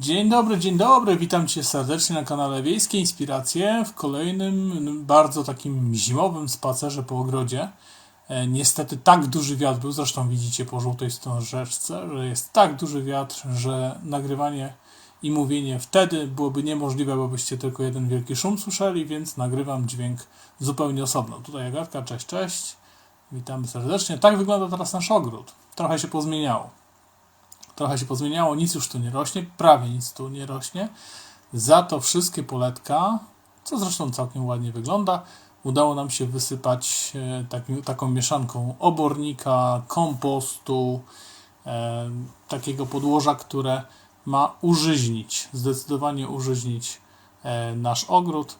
Dzień dobry, dzień dobry, witam Cię serdecznie na kanale Wiejskie Inspiracje w kolejnym bardzo takim zimowym spacerze po ogrodzie. E, Niestety tak duży wiatr był, zresztą widzicie po żółtej wstążeczce, że jest tak duży wiatr, że nagrywanie i mówienie wtedy byłoby niemożliwe, bo byście tylko jeden wielki szum słyszeli, więc nagrywam dźwięk zupełnie osobno. Tutaj Agatka, cześć, cześć. Witamy serdecznie. Tak wygląda teraz nasz ogród. Trochę się pozmieniało. Trochę się pozmieniało, nic już tu nie rośnie, prawie nic tu nie rośnie. Za to wszystkie poletka, co zresztą całkiem ładnie wygląda, udało nam się wysypać e, taką mieszanką obornika, kompostu, e, takiego podłoża, które ma użyźnić, zdecydowanie użyźnić e, nasz ogród.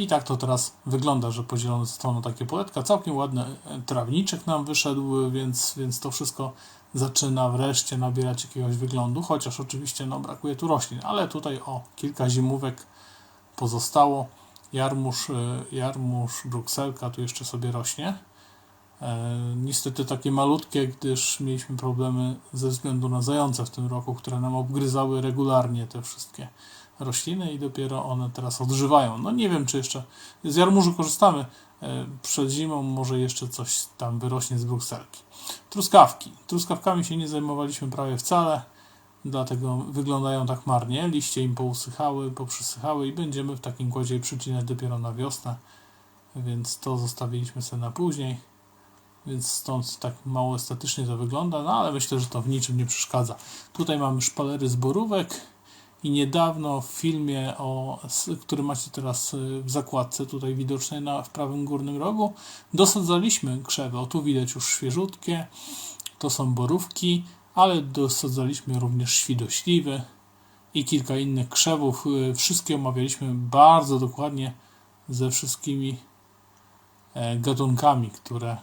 I tak to teraz wygląda, że podzielone zostaną takie poletka. Całkiem ładny e, trawniczek nam wyszedł, więc, więc to wszystko zaczyna wreszcie nabierać jakiegoś wyglądu, chociaż oczywiście no, brakuje tu roślin, ale tutaj o kilka zimówek pozostało. Jarmuż, e, jarmuż, brukselka tu jeszcze sobie rośnie. E, niestety takie malutkie, gdyż mieliśmy problemy ze względu na zające w tym roku, które nam obgryzały regularnie te wszystkie rośliny i dopiero one teraz odżywają. No nie wiem, czy jeszcze z jarmużu korzystamy e, przed zimą, może jeszcze coś tam wyrośnie z brukselki. Truskawki. Truskawkami się nie zajmowaliśmy prawie wcale, dlatego wyglądają tak marnie. Liście im pousychały, poprzysychały i będziemy w takim kładzie przycinać dopiero na wiosnę, więc to zostawiliśmy sobie na później. Więc stąd tak mało estetycznie to wygląda, no ale myślę, że to w niczym nie przeszkadza. Tutaj mamy szpalery z borówek i niedawno w filmie, o, który macie teraz y, w zakładce tutaj widocznej na, w prawym górnym rogu, dosadzaliśmy krzewy. O tu widać już świeżutkie, to są borówki, ale dosadzaliśmy również świdośliwy i kilka innych krzewów. Y, Wszystkie omawialiśmy bardzo dokładnie ze wszystkimi e, gatunkami, które e,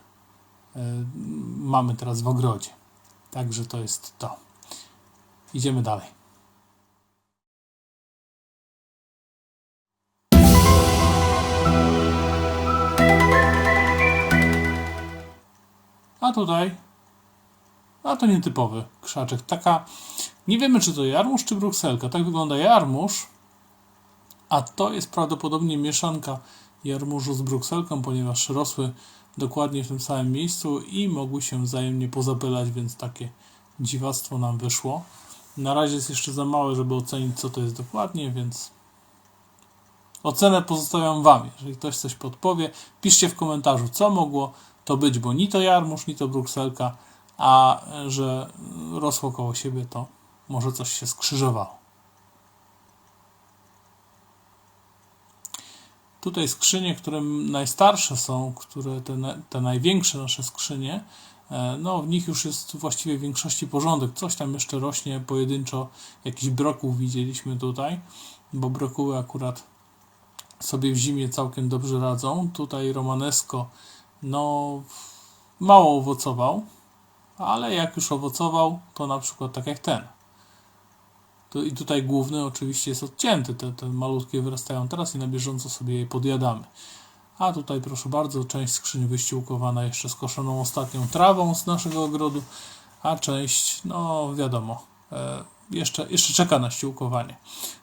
mamy teraz w ogrodzie. Także to jest to. Idziemy dalej. A tutaj, a to nietypowy krzaczek. Taka, nie wiemy czy to jarmuż czy brukselka. Tak wygląda jarmuż, a to jest prawdopodobnie mieszanka jarmużu z brukselką, ponieważ rosły dokładnie w tym samym miejscu i mogły się wzajemnie pozapylać, więc takie dziwactwo nam wyszło. Na razie jest jeszcze za małe, żeby ocenić co to jest dokładnie, więc ocenę pozostawiam Wam. Jeżeli ktoś coś podpowie, piszcie w komentarzu, co mogło to być, bo ni to jarmuż, ni to brukselka, a że rosło koło siebie, to może coś się skrzyżowało. Tutaj skrzynie, które najstarsze są, które te, te największe nasze skrzynie, e, no w nich już jest właściwie w większości porządek. Coś tam jeszcze rośnie pojedynczo, jakiś brokuł widzieliśmy tutaj, bo brokuły akurat sobie w zimie całkiem dobrze radzą. Tutaj Romanesco, no mało owocował, ale jak już owocował, to na przykład tak jak ten. To I tutaj główny oczywiście jest odcięty, te, te malutkie wyrastają teraz i na bieżąco sobie je podjadamy. A tutaj proszę bardzo, część skrzyni wyściółkowana jeszcze skoszoną ostatnią trawą z naszego ogrodu, a część, no wiadomo, e, jeszcze, jeszcze czeka na ściółkowanie.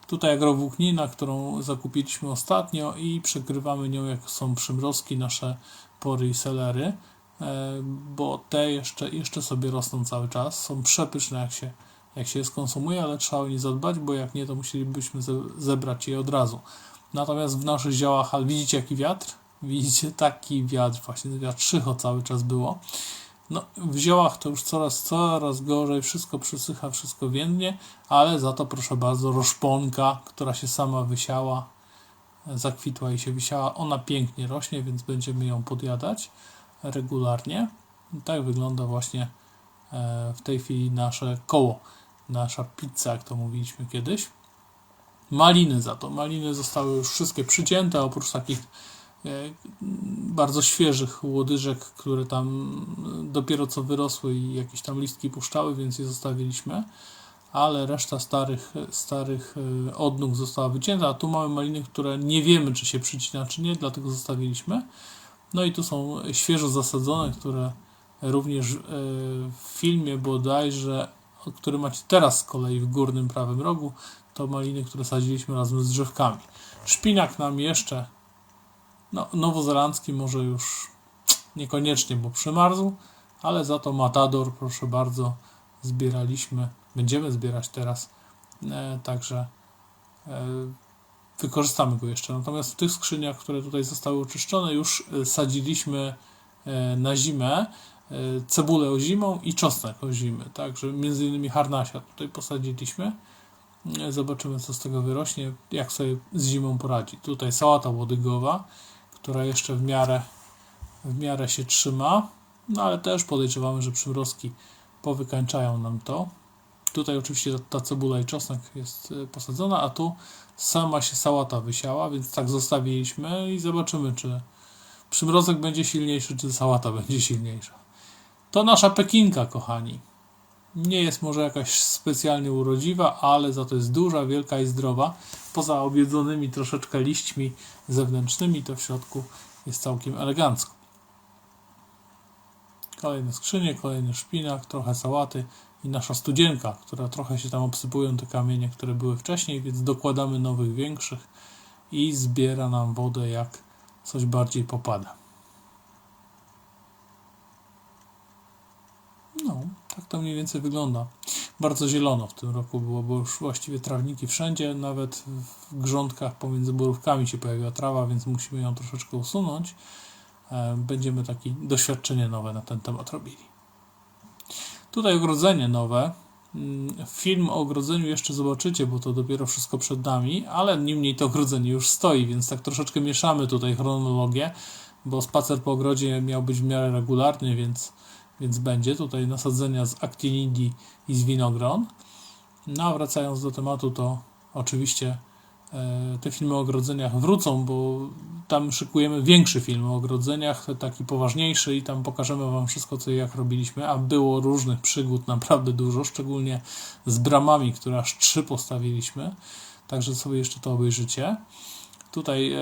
Tutaj agrowłóknina, którą zakupiliśmy ostatnio i przykrywamy nią, jak są przymrozki, nasze pory i selery, e, bo te jeszcze, jeszcze sobie rosną cały czas. Są przepyszne, jak się, jak się je skonsumuje, ale trzeba o nie zadbać, bo jak nie, to musielibyśmy ze, zebrać je od razu. Natomiast w naszych działach, ale widzicie jaki wiatr? Widzicie taki wiatr, właśnie wiatr szycho cały czas było. No, w ziołach to już coraz, coraz gorzej, wszystko przysycha, wszystko więdnie, ale za to proszę bardzo, roszponka, która się sama wysiała, zakwitła i się wysiała, ona pięknie rośnie, więc będziemy ją podjadać regularnie. I tak wygląda właśnie e, w tej chwili nasze koło, nasza pizza, jak to mówiliśmy kiedyś. Maliny za to. Maliny zostały już wszystkie przycięte, oprócz takich e, bardzo świeżych łodyżek, które tam dopiero co wyrosły i jakieś tam listki puszczały, więc je zostawiliśmy. Ale reszta starych, starych e, odnóg została wycięta, a tu mamy maliny, które nie wiemy, czy się przycina, czy nie, dlatego zostawiliśmy. No i tu są świeżo zasadzone, które również e, w filmie bodajże, który macie teraz z kolei w górnym prawym rogu, to maliny, które sadziliśmy razem z drzewkami. Szpinak nam jeszcze, no, nowozelandzki może już niekoniecznie, bo przymarzł, ale za to Matador, proszę bardzo, zbieraliśmy, będziemy zbierać teraz, e, także e, wykorzystamy go jeszcze. Natomiast w tych skrzyniach, które tutaj zostały oczyszczone, już e, sadziliśmy na zimę cebulę ozimą i czosnek ozimy, także między innymi harnasia tutaj posadziliśmy. Zobaczymy, co z tego wyrośnie, jak sobie z zimą poradzi. Tutaj sałata łodygowa, która jeszcze w miarę, w miarę się trzyma, no ale też podejrzewamy, że przymrozki powykańczają nam to. Tutaj oczywiście ta, cebula i czosnek jest e, posadzona, a tu sama się sałata wysiała, więc tak zostawiliśmy i zobaczymy, czy przymrozek będzie silniejszy, czy sałata będzie silniejsza. To nasza pekinka, kochani. Nie jest może jakaś specjalnie urodziwa, ale za to jest duża, wielka i zdrowa. Poza objedzonymi troszeczkę liśćmi zewnętrznymi, to w środku jest całkiem elegancko. Kolejne skrzynie, kolejny szpinak, trochę sałaty i nasza studzienka, która trochę się tam obsypują te kamienie, które były wcześniej, więc dokładamy nowych, większych i zbiera nam wodę jak coś bardziej popada. No, tak to mniej więcej wygląda. Bardzo zielono w tym roku było, bo już właściwie trawniki wszędzie, nawet w grządkach pomiędzy borówkami się pojawiła trawa, więc musimy ją troszeczkę usunąć. E, Będziemy takie doświadczenie nowe na ten temat robili. Tutaj ogrodzenie nowe. Mm, Film o ogrodzeniu jeszcze zobaczycie, bo to dopiero wszystko przed nami, ale niemniej to ogrodzenie już stoi, więc tak troszeczkę mieszamy tutaj chronologię, bo spacer po ogrodzie miał być w miarę regularny, więc, więc będzie tutaj nasadzenia z actinidii i z winogron. No a wracając do tematu, to oczywiście te filmy o ogrodzeniach wrócą, bo tam szykujemy większy film o ogrodzeniach, taki poważniejszy i tam pokażemy Wam wszystko, co i jak robiliśmy, a było różnych przygód naprawdę dużo, szczególnie z bramami, które aż trzy postawiliśmy, także sobie jeszcze to obejrzycie. Tutaj e,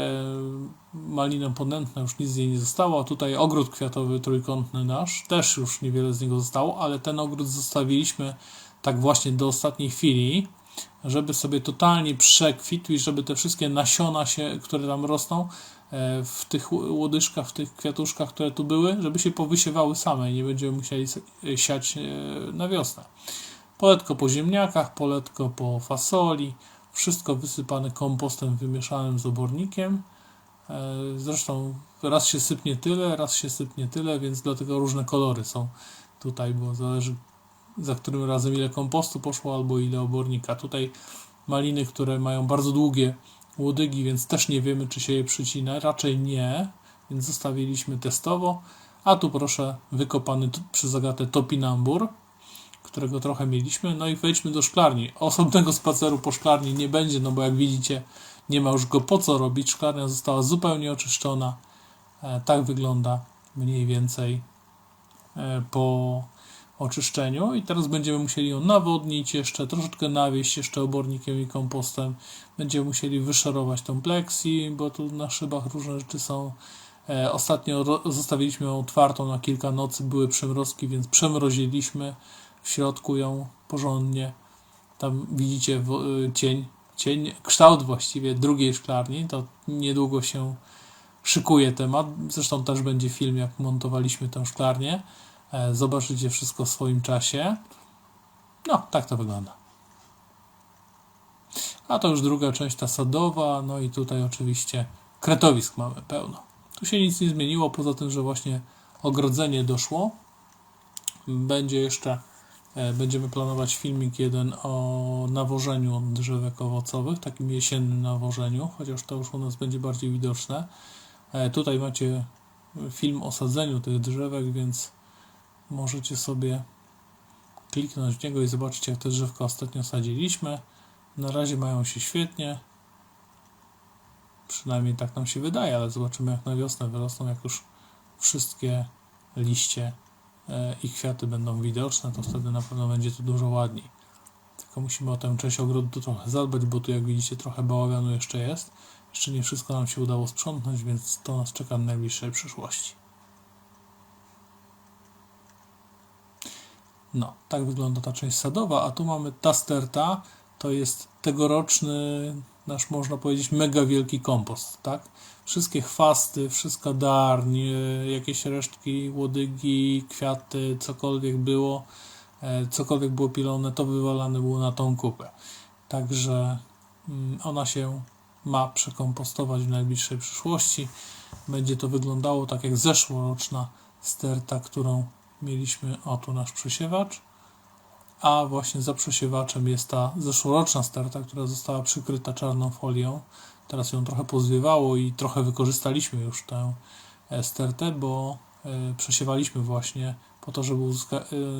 malina ponętna, już nic z niej nie zostało, a tutaj ogród kwiatowy trójkątny nasz, też już niewiele z niego zostało, ale ten ogród zostawiliśmy tak właśnie do ostatniej chwili, żeby sobie totalnie przekwitł i żeby te wszystkie nasiona się, które tam rosną e, w tych łodyżkach, w tych kwiatuszkach, które tu były, żeby się powysiewały same i nie będziemy musieli siać e, na wiosnę. Poletko po ziemniakach, poletko po fasoli, wszystko wysypane kompostem wymieszanym z obornikiem. E, Zresztą raz się sypnie tyle, raz się sypnie tyle, więc dlatego różne kolory są tutaj, bo zależy za którym razem ile kompostu poszło albo ile obornika. Tutaj maliny, które mają bardzo długie łodygi, więc też nie wiemy, czy się je przycina. Raczej nie, więc zostawiliśmy testowo. A tu proszę wykopany t- przez Agatę topinambur, którego trochę mieliśmy. No i wejdźmy do szklarni. Osobnego spaceru po szklarni nie będzie, no bo jak widzicie, nie ma już go po co robić. Szklarnia została zupełnie oczyszczona. E, tak wygląda mniej więcej e, po oczyszczeniu i teraz będziemy musieli ją nawodnić jeszcze, troszeczkę nawieść jeszcze obornikiem i kompostem. Będziemy musieli wyszorować tą plexi, bo tu na szybach różne rzeczy są. E, ostatnio zostawiliśmy ją otwartą na kilka nocy, były przymrozki, więc przemroziliśmy w środku ją porządnie. Tam widzicie wo- y, cień, cień, kształt właściwie drugiej szklarni, to niedługo się szykuje temat. Zresztą też będzie film, jak montowaliśmy tę szklarnię. E, Zobaczycie wszystko w swoim czasie. No, tak to wygląda. A to już druga część, ta sadowa. No i tutaj oczywiście kretowisk mamy pełno. Tu się nic nie zmieniło, poza tym, że właśnie ogrodzenie doszło. Będzie jeszcze, e, będziemy planować filmik jeden o nawożeniu drzewek owocowych, takim jesiennym nawożeniu, chociaż to już u nas będzie bardziej widoczne. E, Tutaj macie film o sadzeniu tych drzewek, więc możecie sobie kliknąć w niego i zobaczyć, jak te drzewka ostatnio sadziliśmy. Na razie mają się świetnie. Przynajmniej tak nam się wydaje, ale zobaczymy, jak na wiosnę wyrosną, jak już wszystkie liście e, i kwiaty będą widoczne, to wtedy na pewno będzie to dużo ładniej. Tylko musimy o tę część ogrodu trochę zadbać, bo tu jak widzicie trochę bałaganu jeszcze jest. Jeszcze nie wszystko nam się udało sprzątnąć, więc to nas czeka w najbliższej przyszłości. No, tak wygląda ta część sadowa, a tu mamy tasterta. to jest tegoroczny nasz, można powiedzieć, mega wielki kompost, tak? Wszystkie chwasty, wszystka darń, jakieś resztki, łodygi, kwiaty, cokolwiek było, e, cokolwiek było pilone, to wywalane było na tą kupę. Także mm, ona się ma przekompostować w najbliższej przyszłości. Będzie to wyglądało tak jak zeszłoroczna sterta, którą mieliśmy. O, tu nasz przesiewacz. A właśnie za przesiewaczem jest ta zeszłoroczna sterta, która została przykryta czarną folią. Teraz ją trochę pozwiewało i trochę wykorzystaliśmy już tę e, stertę, bo e, przesiewaliśmy właśnie po to, żeby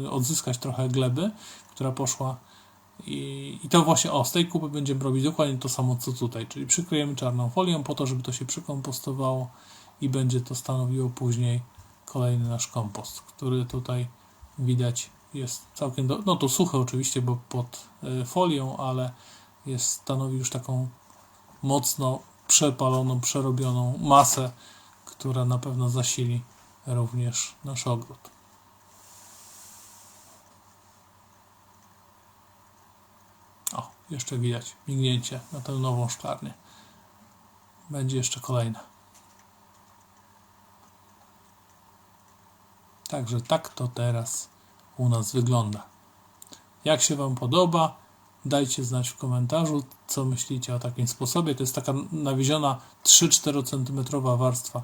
e, odzyskać trochę gleby, która poszła i, I to właśnie, o, z tej kupy będziemy robić dokładnie to samo, co tutaj, czyli przykryjemy czarną folią po to, żeby to się przykompostowało i będzie to stanowiło później kolejny nasz kompost, który tutaj widać jest całkiem, do, no to suchy oczywiście, bo pod y, folią, ale jest, stanowi już taką mocno przepaloną, przerobioną masę, która na pewno zasili również nasz ogród. O, jeszcze widać mignięcie na tę nową szklarnię. Będzie jeszcze kolejna. Także tak to teraz u nas wygląda. Jak się Wam podoba, dajcie znać w komentarzu, co myślicie o takim sposobie. To jest taka nawieziona 3-4 cm warstwa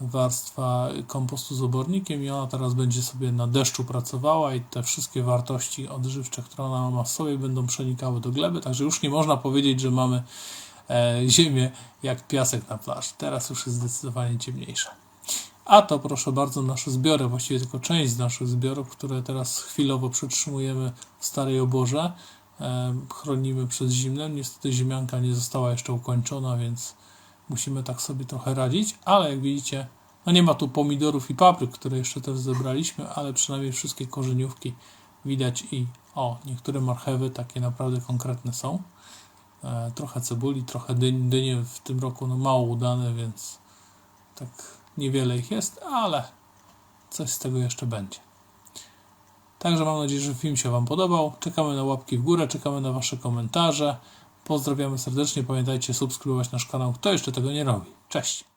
warstwa kompostu z obornikiem i ona teraz będzie sobie na deszczu pracowała i te wszystkie wartości odżywcze, które ona ma w sobie będą przenikały do gleby, także już nie można powiedzieć, że mamy e, ziemię jak piasek na plaży. Teraz już jest zdecydowanie ciemniejsza. A to proszę bardzo nasze zbiory, właściwie tylko część z naszych zbiorów, które teraz chwilowo przetrzymujemy w starej oborze. E, chronimy przed zimnem. Niestety ziemianka nie została jeszcze ukończona, więc musimy tak sobie trochę radzić, ale jak widzicie, no nie ma tu pomidorów i papryk, które jeszcze też zebraliśmy, ale przynajmniej wszystkie korzeniówki widać i o, niektóre marchewy takie naprawdę konkretne są. E, trochę cebuli, trochę dyń, dynie w tym roku no mało udane, więc tak niewiele ich jest, ale coś z tego jeszcze będzie. Także mam nadzieję, że film się Wam podobał. Czekamy na łapki w górę, czekamy na Wasze komentarze. Pozdrawiamy serdecznie. Pamiętajcie subskrybować nasz kanał, kto jeszcze tego nie robi. Cześć!